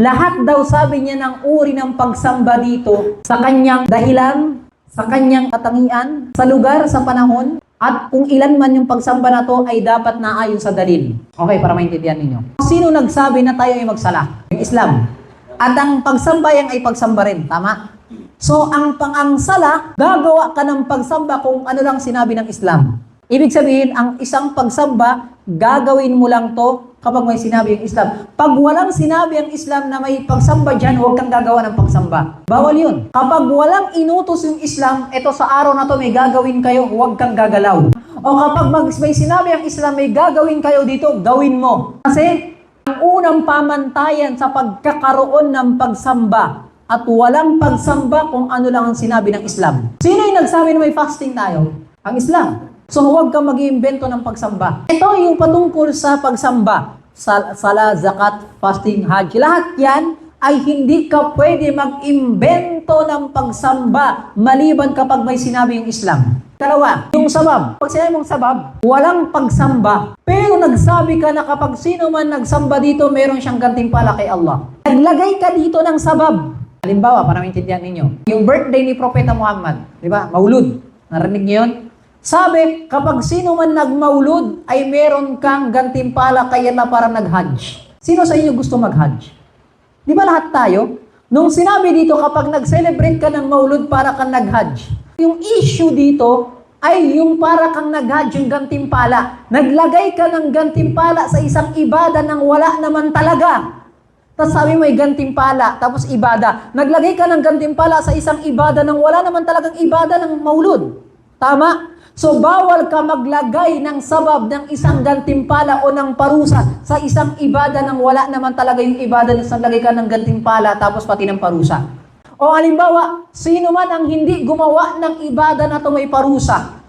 Lahat daw sabi niya ng uri ng pagsamba dito sa kanyang dahilan, sa kanyang katangian, sa lugar, sa panahon, at kung ilan man yung pagsamba na to ay dapat naayon sa dalil. Okay, para maintindihan ninyo. Sino nagsabi na tayo ay magsala? Yung Islam. At ang pagsambayan ay pagsamba rin. Tama? So, ang pangangsala, gagawa ka ng pagsamba kung ano lang sinabi ng Islam. Ibig sabihin, ang isang pagsamba, gagawin mo lang to kapag may sinabi ang Islam. Pag walang sinabi ang Islam na may pagsamba dyan, huwag kang gagawa ng pagsamba. Bawal yun. Kapag walang inutos yung Islam, ito sa araw na to may gagawin kayo, huwag kang gagalaw. O kapag may sinabi ang Islam, may gagawin kayo dito, gawin mo. Kasi ang unang pamantayan sa pagkakaroon ng pagsamba at walang pagsamba kung ano lang ang sinabi ng Islam. Sino yung nagsabi na may fasting tayo? Ang Islam. So huwag kang mag-iimbento ng pagsamba. Ito yung patungkol sa pagsamba. Sal- sala, zakat, fasting, hajj. Lahat yan ay hindi ka pwede mag-imbento ng pagsamba maliban kapag may sinabi yung Islam. Dalawa, yung sabab. Pag sinabi mong sabab, walang pagsamba. Pero nagsabi ka na kapag sino man nagsamba dito, meron siyang gantimpala kay Allah. Naglagay ka dito ng sabab. Halimbawa, para maintindihan ninyo, yung birthday ni Propeta Muhammad, di ba? Maulud. Narinig niyo yun? Sabi, kapag sino man nagmaulud, ay meron kang gantimpala kaya na para nag-hajj. Sino sa inyo gusto mag-hajj? Di ba lahat tayo? Nung sinabi dito, kapag nag-celebrate ka ng maulud, para kang nag-hajj. Yung issue dito ay yung para kang nag-hajj, yung gantimpala. Naglagay ka ng gantimpala sa isang ibada nang wala naman talaga. Tapos sabi mo gantimpala, tapos ibada. Naglagay ka ng gantimpala sa isang ibada nang wala naman talagang ibada ng maulud. Tama? So, bawal ka maglagay ng sabab ng isang gantimpala o ng parusa sa isang ibada nang wala naman talaga yung ibada na naglagay ka ng gantimpala tapos pati ng parusa. O halimbawa, sino man ang hindi gumawa ng ibada na to may parusa,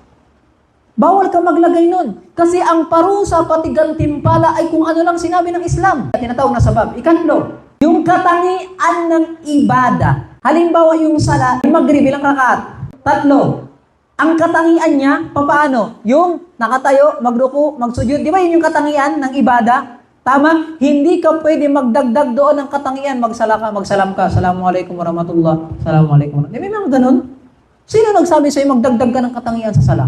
bawal ka maglagay nun. Kasi ang parusa pati gantimpala ay kung ano lang sinabi ng Islam. Tinatawag na sabab. Ikatlo, yung katangian ng ibada. Halimbawa yung sala, yung maghrib, ilang rakaat? Tatlo. Ang katangian niya, papaano? Yung nakatayo, magruko, magsujud. Di ba yun yung katangian ng ibada? Tama? Hindi ka pwede magdagdag doon ng katangian. Magsala ka, magsalam ka. Assalamualaikum warahmatullah. Assalamualaikum warahmatullah. Di ba mga ganun? Sino nagsabi sa'yo magdagdag ka ng katangian sa sala?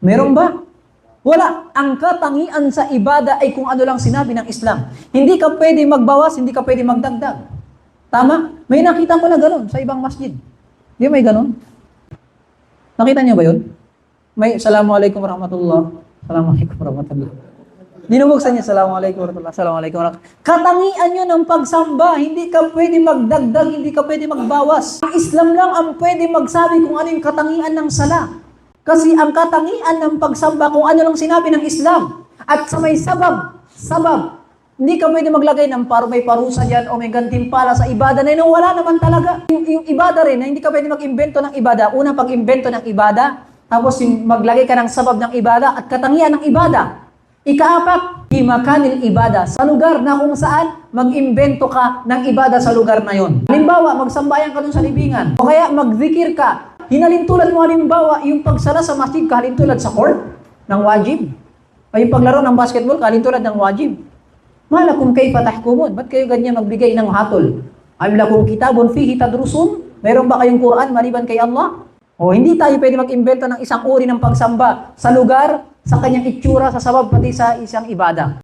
Meron ba? Wala. Ang katangian sa ibada ay kung ano lang sinabi ng Islam. Hindi ka pwede magbawas, hindi ka pwede magdagdag. Tama? May nakita ko na ganun sa ibang masjid. Di ba may ganun? Nakita niyo ba yun? May Assalamualaikum warahmatullah. Assalamualaikum warahmatullah. Dinubuksan niya, Assalamualaikum warahmatullah. Assalamualaikum warahmatullah. Katangian yun ng pagsamba. Hindi ka pwede magdagdag, hindi ka pwede magbawas. Ang Islam lang ang pwede magsabi kung ano yung katangian ng sala. Kasi ang katangian ng pagsamba kung ano lang sinabi ng Islam. At sa may sabab, sabab, hindi ka pwede maglagay ng paru may parusa dyan o may gantimpala sa ibada na yun. Wala naman talaga. Yung, yung ibada rin, na hindi ka pwede mag-imbento ng ibada. Una, pag-imbento ng ibada. Tapos yung maglagay ka ng sabab ng ibada at katangian ng ibada. Ikaapat, himakanil ibada. Sa lugar na kung saan mag-imbento ka ng ibada sa lugar na yon. Halimbawa, magsambayan ka dun sa libingan. O kaya magzikir ka. Hinalintulad mo halimbawa yung pagsala sa masjid kahalintulad sa court ng wajib. O yung paglaro ng basketball kahalintulad ng wajib. Malakum kay patahkumun. Ba't kayo ganyan magbigay ng hatol? Am lakum kitabun fihi tadrusun? Meron ba kayong Quran maliban kay Allah? O hindi tayo pwede mag-imbento ng isang uri ng pagsamba sa lugar, sa kanyang itsura, sa sabab, pati sa isang ibada.